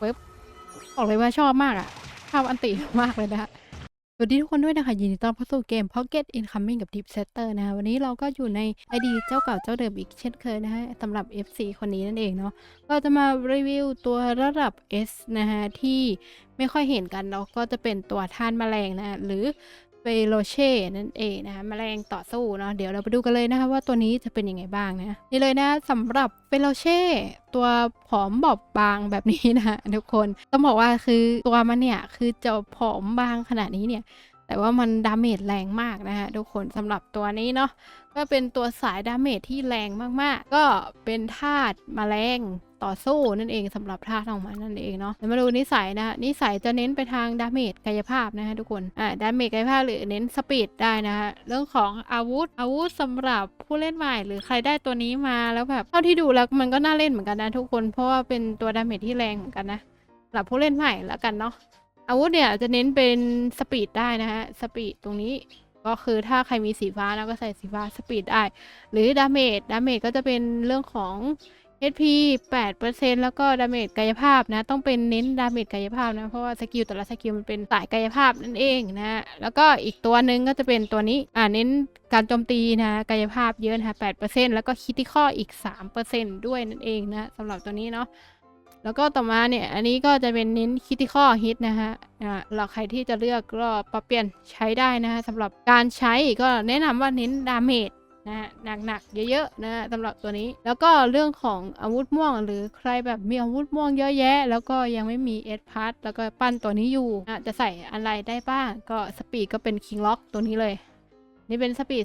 เว็บบอกเลยว่าชอบมากอะชอบอันติมากเลยนะคะสวัสดีทุกคนด้วยนะคะยินดีต้อนรับสู่เกม Pocket Incoming กับ Deep Setter นะคะวันนี้เราก็อยู่ใน ID เจ้าเก่าเจ้าเดิมอีกเช่นเคยนะคะสำหรับ FC คนนี้นั่นเองเนาะเราจะมารีวิวตัวระดับ S นะคะที่ไม่ค่อยเห็นกันเนาะก็จะเป็นตัวท่านแมลงนะหรือ โลเช่นั่นเองนะคะแมลงต่อสู้เนาะเดี๋ยวเราไปดูกันเลยนะคะว่าตัวนี้จะเป็นยังไงบ้างนะนี่เลยนะสำหรับเฟโลเช่ตัวผอมบอบบางแบบนี้นะทุกคนต้องบอกว่าคือตัวมันเนี่ยคือจะผอมบางขนาดนี้เนี่ยแต่ว่ามันดาเมจแรงมากนะคะทุกคนสำหรับตัวนี้เนาะก็เป็นตัวสายดาเมจที่แรงมากๆ ก็เป็นธาตุแมลง ต่อสู้นั่นเองสำหรับธาตุของมันนั่นเองเนาะเดี๋ยวมาดูนิสัยนะคะนิสัยจะเน้นไปทางดาเมจกายภาพนะคะทุกคนอ่าดาเมจกายภาพหรือเน้นสปีดได้นะคะเรื่องของอาวุธอาวุธสำหรับผู้เล่นใหม่ หรือใครได้ตัวนี้มาแล้วแบบเท่าที่ดูแล้วมันก็น่าเล่นเหมือนกันนะทุกคนเพราะว่าเป็นตัวดาเมจที่แรงเหมือนกันนะสำหรับผู้เล่นใหม่แล้วกันเนาะอาวุธเนี่ยจะเน้นเป็นสปีดได้นะฮะสปีดตรงนี้ก็คือถ้าใครมีสีฟ้านะก็ใส่สีฟ้าสปีดได้ หรือดาเมจดาเมจก็จะเป็นเรื่องของ HP 8%แล้วก็ดาเมจกายภาพนะ ต้องเป็นเน้นดาเมจกายภาพนะ เพราะว่าสกิลแต่ละสกิลมันเป็นสายกายภาพนั่นเองนะ แล้วก็อีกตัวหนึ่งก็จะเป็นตัวนี้อ่าเน้นการโจมตีนะกายภาพเยอะนะ8%แล้วก็คิติคออีก 3%ด้วยนั่นเองนะสำหรับตัวนี้เนาะแล้วก็ต่อมาเนี่ย อันนี้ก็จะเป็นเน้นคิติคอฮิตนะฮะอ่าเราใครที่จะเลือกก็ปรับเปลี่ยนใช้ได้นะฮะสำหรับการใช้ก็แนะนำว่าเน้นดาเมจ นะฮะหนักๆเยอะๆนะสำหรับตัวนี้ แล้วก็เรื่องของอาวุธม่วง หรือใครแบบมีอาวุธม่วงเยอะแยะ แล้วก็ยังไม่มีเอสพาร์แล้วก็ปั้นตัวนี้อยู่นะจะใส่อะไรได้บ้าง ก็สปีดก็เป็นคิงล็อกตัวนี้เลยนี่เป็นสปีด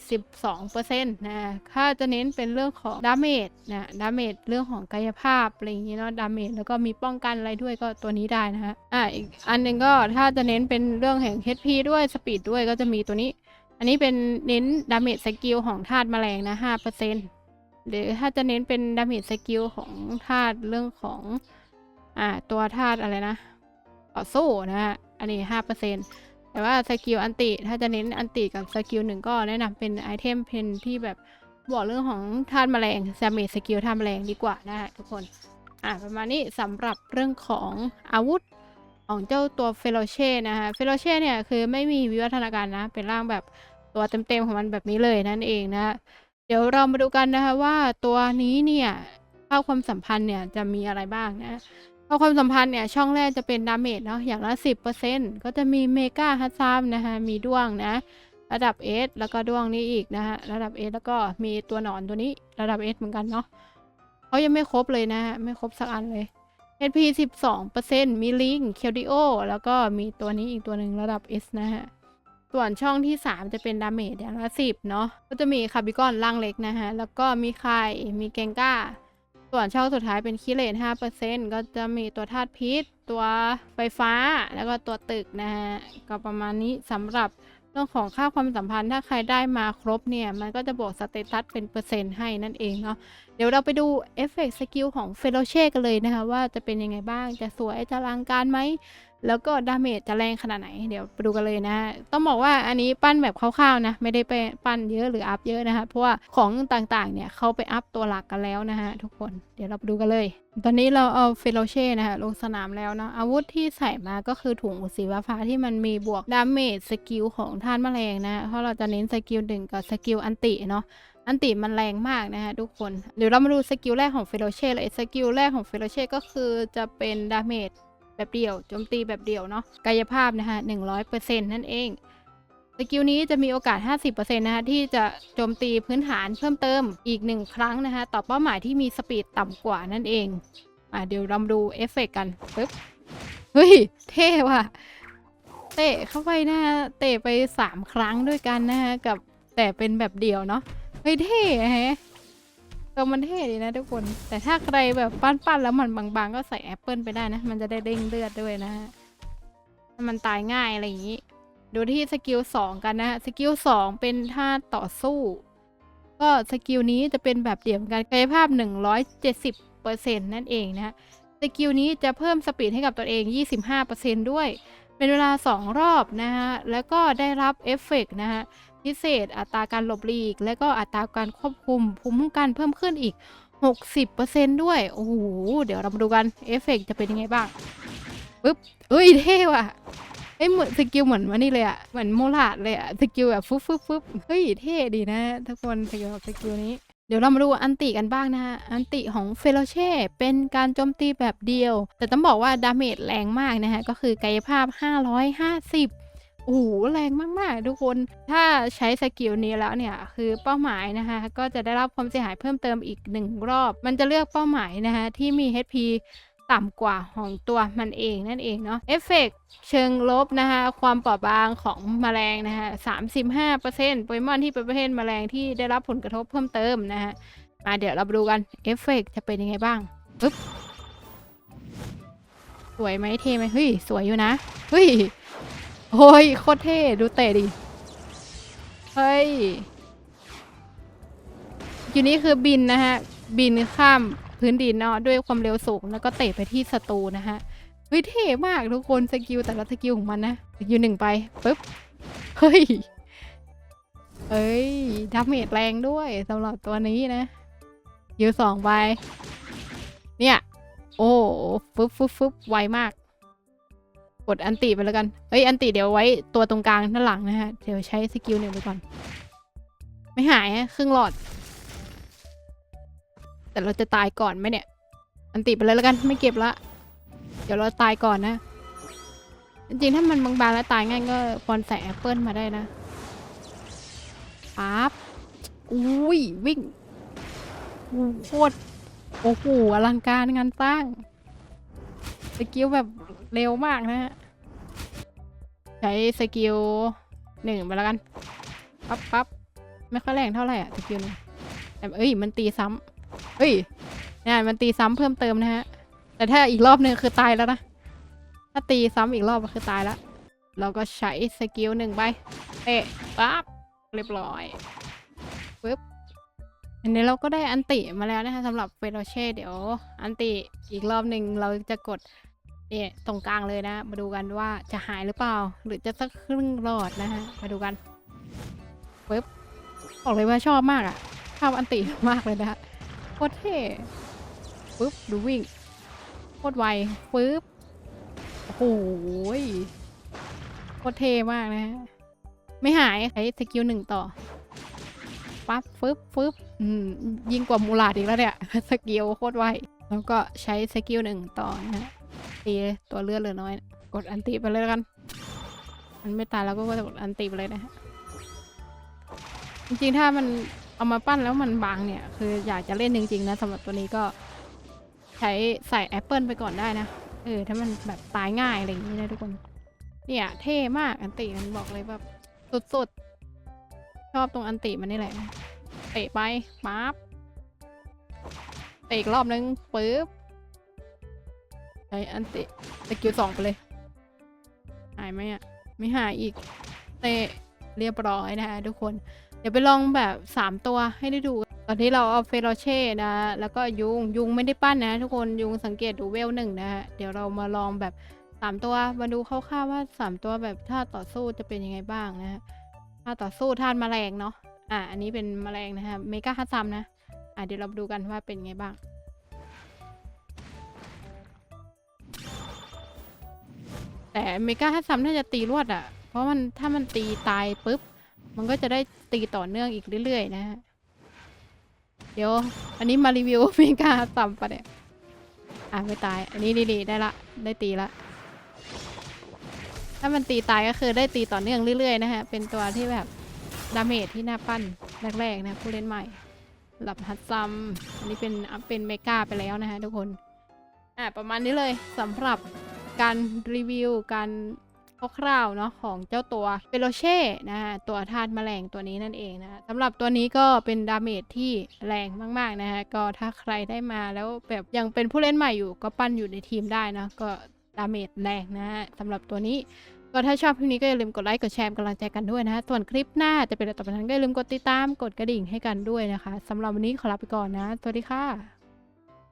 12%นะถ้าจะเน้นเป็นเรื่องของดาเมจนะ ดาเมจเรื่องของกายภาพอะไรอย่างงี้เนาะ ดาเมจแล้วก็มีป้องกันอะไรด้วยก็ตัวนี้ได้นะฮะ อ่าอีกอันหนึ่งก็ถ้าจะเน้นเป็นเรื่องแห่ง HP ด้วย สปีดด้วยก็จะมีตัวนี้ อันนี้เป็นเน้นดาเมจสกิลของธาตุแมลงนะ5%หรือถ้าจะเน้นเป็นดาเมจสกิลของธาตุเรื่องของอ่าตัวธาตุอะไรนะต่อสู้นะฮะอันนี้5%แต่ว่าสกิลอันติถ้าจะเน้นอันติกับสกิลหนึ่งก็แนะนำเป็นไอเทมเพนที่แบบบอกเรื่องของธาตุแมลงซาเมจสกิลธาตุแมลงดีกว่านะฮะทุกคนอ่าประมาณนี้สำหรับเรื่องของอาวุธของเจ้าตัวเฟโลเช่นะคะเฟโลเช่เนี่ยคือไม่มีวิวัฒนาการนะ เป็นร่างแบบ ตัวเต็มๆของมันแบบนี้เลยนั่นเองนะ เดี๋ยวเรามาดูกันนะคะว่าตัวนี้เนี่ยเข้าความสัมพันธ์เนี่ยจะมีอะไรบ้างนะพอความสัมพันธ์เนี่ยช่องแรกจะเป็นดาเมจเนาะอย่างละ 10%ก็จะมีเมกาฮัตซามนะคะมีด้วงนะ ระดับ S แล้วก็ด้วงนี้อีกนะฮะระดับ S แล้วก็มีตัวหนอนตัวนี้ระดับ S เหมือนกันเนาะเขายังไม่ครบเลยนะฮะไม่ครบสักอันเลย HP 12%มีลิงเคียวดิโอแล้วก็มีตัวนี้อีกตัวหนึ่งระดับ S นะฮะ ส่วนช่องที่ 3 จะเป็นดาเมจอย่างละ10เนาะก็จะมีคาร์บิกอนล่างเล็กนะฮะ แล้วก็มีไข่มีแกงก้า ส่วนช่องสุดท้ายเป็นคิเลน5%ก็จะมีตัวธาตุพิษ ตัวไฟฟ้าแล้วก็ตัวตึกนะฮะ ก็ประมาณนี้สำหรับเรื่องของค่าความสัมพันธ์ถ้าใครได้มาครบเนี่ย มันก็จะบวกสเตตัสเป็นเปอร์เซ็นต์ให้นั่นเองเนาะเดี๋ยวเราไปดูเอฟเฟกต์สกิลของเฟโลเช่กันเลยนะคะ ว่าจะเป็นยังไงบ้างจะสวยจะอลังการไหม แล้วก็ดาเมจจะแรงขนาดไหน เดี๋ยวไปดูกันเลยนะ ต้องบอกว่าอันนี้ปั้นแบบคร่าวๆนะ ไม่ได้ไปปั้นเยอะหรืออัพเยอะนะคะ เพราะว่าของต่างๆ เนี่ยเขาไปอัพตัวหลักกันแล้วนะฮะทุกคน เดี๋ยวเราไปดูกันเลย ตอนนี้เราเอาเฟโลเช่นะคะลงสนามแล้วเนาะอาวุธที่ใส่มาก็คือถุงสีฟ้าที่มันมีบวกดาเมจสกิลของท่านแมลงนะ เพราะเราจะเน้นสกิลหนึ่งกับสกิลอันติเนาะอันติมันแรงมากนะคะทุกคน เดี๋ยวเรามาดูสกิลแรกของเฟโลเช่เลย สกิลแรกของเฟโลเช่ก็คือจะเป็นดาเมจ แบบเดี่ยวโจมตีแบบเดี่ยวเนาะกายภาพนะคะ100%นั่นเองสกิลนี้จะมีโอกาส 50%นะคะที่จะโจมตีพื้นฐานเพิ่มเติมอีกหนึ่งครั้งนะคะต่อเป้าหมายที่มีสปีดต่ำกว่านั่นเอง อะเดี๋ยวเราดูเอฟเฟกต์กันปึ๊บเฮ้ย เท่ว่ะ เตะเข้าไปนะฮะเตะไป 3 ครั้งด้วยกันนะฮะกับแต่เป็นแบบเดี่ยวเนาะเฮ้ยเท่แฮะ ตัวมันเท่ดีนะทุกคน แต่ถ้าใครแบบปั้นๆแล้วมันบางๆ ก็ใส่แอปเปิลไปได้นะ มันจะได้เด้งเลือดด้วยนะฮะมันตายง่ายอะไรอย่างนี้ ดูที่สกิลสองกันนะฮะ สกิลสองเป็นท่าต่อสู้ ก็สกิลนี้จะเป็นแบบเดี่ยวเหมือนกันกายภาพ 170%นั่นเองนะฮะ สกิลนี้จะเพิ่มสปีดให้กับตัวเอง 25%ด้วย เป็นเวลา 2 รอบนะฮะ แล้วก็ได้รับเอฟเฟกต์นะฮะ พิเศษอัตราการหลบหลีก และก็อัตราการควบคุมภูมิคุ้มกันเพิ่มขึ้นอีก 60%ด้วย โอ้โห เดี๋ยวเรามาดูกันเอฟเฟกต์จะเป็นยังไงบ้างปึ๊บเอ้ยเท่ว่ะเอ้ยเหมือนสกิลเหมือนวันนี้เลยอะเหมือนโมลาดเลยอะสกิลแบบฟึบฟึบฟึบเฮ้ยเท่ดีนะทุกคนสกิลสกิลนี้ เดี๋ยวเรามาดูอันติกันบ้างนะฮะ อันติของเฟโลเช่เป็นการโจมตีแบบเดียว แต่ต้องบอกว่าดาเมจแรงมากนะฮะ ก็คือกายภาพ 550โอ้โหแรงมาก ๆ ทุกคน ถ้าใช้สกิลนี้แล้วเนี่ย คือเป้าหมายนะคะ ก็จะได้รับความเสียหายเพิ่มเติมอีกหนึ่งรอบ มันจะเลือกเป้าหมายนะคะ ที่มี HP ต่ำกว่าของตัวมันเองนั่นเองเนาะเอฟเฟกต์เชิงลบนะคะความเปราะบางของแมลงนะคะ35%โปเกมอนที่เป็นประเภทแมลงที่ได้รับผลกระทบเพิ่มเติมนะฮะมาเดี๋ยวเราดูกันเอฟเฟกต์จะเป็นยังไงบ้างปึ๊บสวยไหมเท่ไหมเฮ้ยสวยอยู่นะเฮ้ยโอ้ยโคตรเท่ดูเตะดิเฮ้ยอยู่นี่คือบินนะฮะบินข้าม พื้นดินเนาะด้วยความเร็วสูงแล้วก็เตะไปที่ศัตรูนะฮะเฮ้ยเท่มากทุกคนสกิลแต่ละสกิลของมันนะสกิลหนึ่งไปปึ๊บเฮ้ยเอ้ยดาเมจแรงด้วยสำหรับตัวนี้นะยิวสองไป เนี่ย โอ้ฟึบฟึบฟึบไวมาก กดอันติไปแล้วกัน เอ้ย อันติเดี๋ยวไว้ตัวตรงกลางด้านหลังนะฮะ เดี๋ยวใช้สกิลหนึ่งไปก่อน ไม่หายอะครึ่งหลอด แต่เราจะตายก่อนไหมเนี่ย อันติไปเลยแล้วกันไม่เก็บละ เดี๋ยวเราตายก่อนนะ จริงๆถ้ามันบางๆแล้วตายง่ายก็ปอนใส่แอปเปิลมาได้นะปั๊บอุ้ยวิ่งโคตรโอ้โหอลังการงานสร้างสกิลแบบเร็วมากนะฮะใช้สกิลหนึ่งไปแล้วกัน ปั๊บปั๊บไม่ค่อยแรงเท่าไหร่อะสกิลนึงแต่เอ้ย มันตีซ้ำ เอ้ยเนี่ยมันตีซ้ำเพิ่มเติมนะฮะ แต่ถ้าอีกรอบหนึ่งคือตายแล้วนะ ถ้าตีซ้ำอีกรอบก็คือตายแล้ว เราก็ใช้สกิลหนึ่งไปเตะปั๊บเรียบร้อยปึ๊บอันนี้เราก็ได้อันติมาแล้วนะคะสำหรับเฟโรเช่เดี๋ยว อันติอีกรอบหนึ่งเราจะกดเนี่ยตรงกลางเลยนะ มาดูกันว่าจะหายหรือเปล่า หรือจะสักครึ่งหลอดนะฮะ มาดูกันปึ๊บบอกเลยว่าชอบมากอะชอบอันติมากเลยนะฮะ โคตรเท่ปึ๊บดูวิ่งโคตรไวปึ๊บโอ้โหยโคตรเท่มากนะฮะไม่หายใช้สกิลหนึ่งต่อปั๊บฟึบฟึบอืมยิงกว่ามูลาดอีกแล้วเนี่ยสกิลโคตรไวแล้วก็ใช้สกิลหนึ่งต่อนะฮะตีตัวเลือดเหลือน้อย กดอันติไปเลยกัน มันไม่ตายแล้วก็กดอันติไปเลยนะฮะจริงๆถ้ามัน เอามาปั้นแล้วมันบางเนี่ย คืออยากจะเล่นจริงๆนะสำหรับตัวนี้ก็ใช้ใส่แอปเปิลไปก่อนได้นะ เออ ถ้ามันแบบตายง่ายอะไรอย่างนี้นะทุกคน เนี่ยเท่มากอันติมันบอกเลยแบบสุดๆ ชอบตรงอันติมันนี่แหละ เตะไปปั๊บเตะอีกรอบนึงปึ๊บใช้อันติสกิลสองไปเลย หายไหมอะ ไม่หายอีก เตะเรียบร้อยนะคะทุกคน เดี๋ยวไปลองแบบสามตัวให้ได้ดู ตอนที่เราเอาเฟโรเช่นะ แล้วก็ยุง ยุงไม่ได้ปั้นนะ ทุกคน ยุงสังเกตดูเวลหนึ่งนะฮะ เดี๋ยวเรามาลองแบบสามตัวมาดูคร่าวๆว่าสามตัวแบบท่าต่อสู้จะเป็นยังไงบ้างนะฮะท่าต่อสู้ท่านแมลงเนาะ อะ อันนี้เป็นแมลงนะคะเมกาฮัตซัมนะ อะเดี๋ยวเราดูกันว่าเป็นยังไงบ้างแต่เมกาฮัตซัมน่าจะตีรวดอะ เพราะมันถ้ามันตีตายปุ๊บ มันก็จะได้ตีต่อเนื่องอีกเรื่อยๆ นะฮะ เดี๋ยว อันนี้มารีวิวเมกาตซัมปะเนี่ย อะไม่ตาย อันนี้ดีๆได้ละ ได้ตีละ ถ้ามันตีตายก็คือได้ตีต่อเนื่องเรื่อยๆ นะฮะ เป็นตัวที่แบบดาเมจที่น่าปั้นแรกๆ นะผู้เล่นใหม่หลับฮัตซัม อันนี้เป็นเป็นเมกาไปแล้วนะฮะทุกคน อะประมาณนี้เลยสำหรับการรีวิวการ คร่าวๆเนาะของเจ้าตัวเปโลเช่นะฮะตัวธาตุแมลงตัวนี้นั่นเองนะฮะสำหรับตัวนี้ก็เป็นดาเมจที่แรงมากๆนะฮะก็ถ้าใครได้มาแล้วแบบยังเป็นผู้เล่นใหม่อยู่ก็ปั้นอยู่ในทีมได้นะก็ดาเมจแรงนะฮะสำหรับตัวนี้ก็ถ้าชอบคลิปนี้ก็อย่าลืมกดไลค์กดแชร์กำลังใจกันด้วยนะฮะส่วนคลิปหน้าจะเป็นอะไรต่อไปนั้นก็อย่าลืมกดติดตามกดกระดิ่งให้กันด้วยนะคะสำหรับวันนี้ขอลาไปก่อนนะสวัสดีค่ะ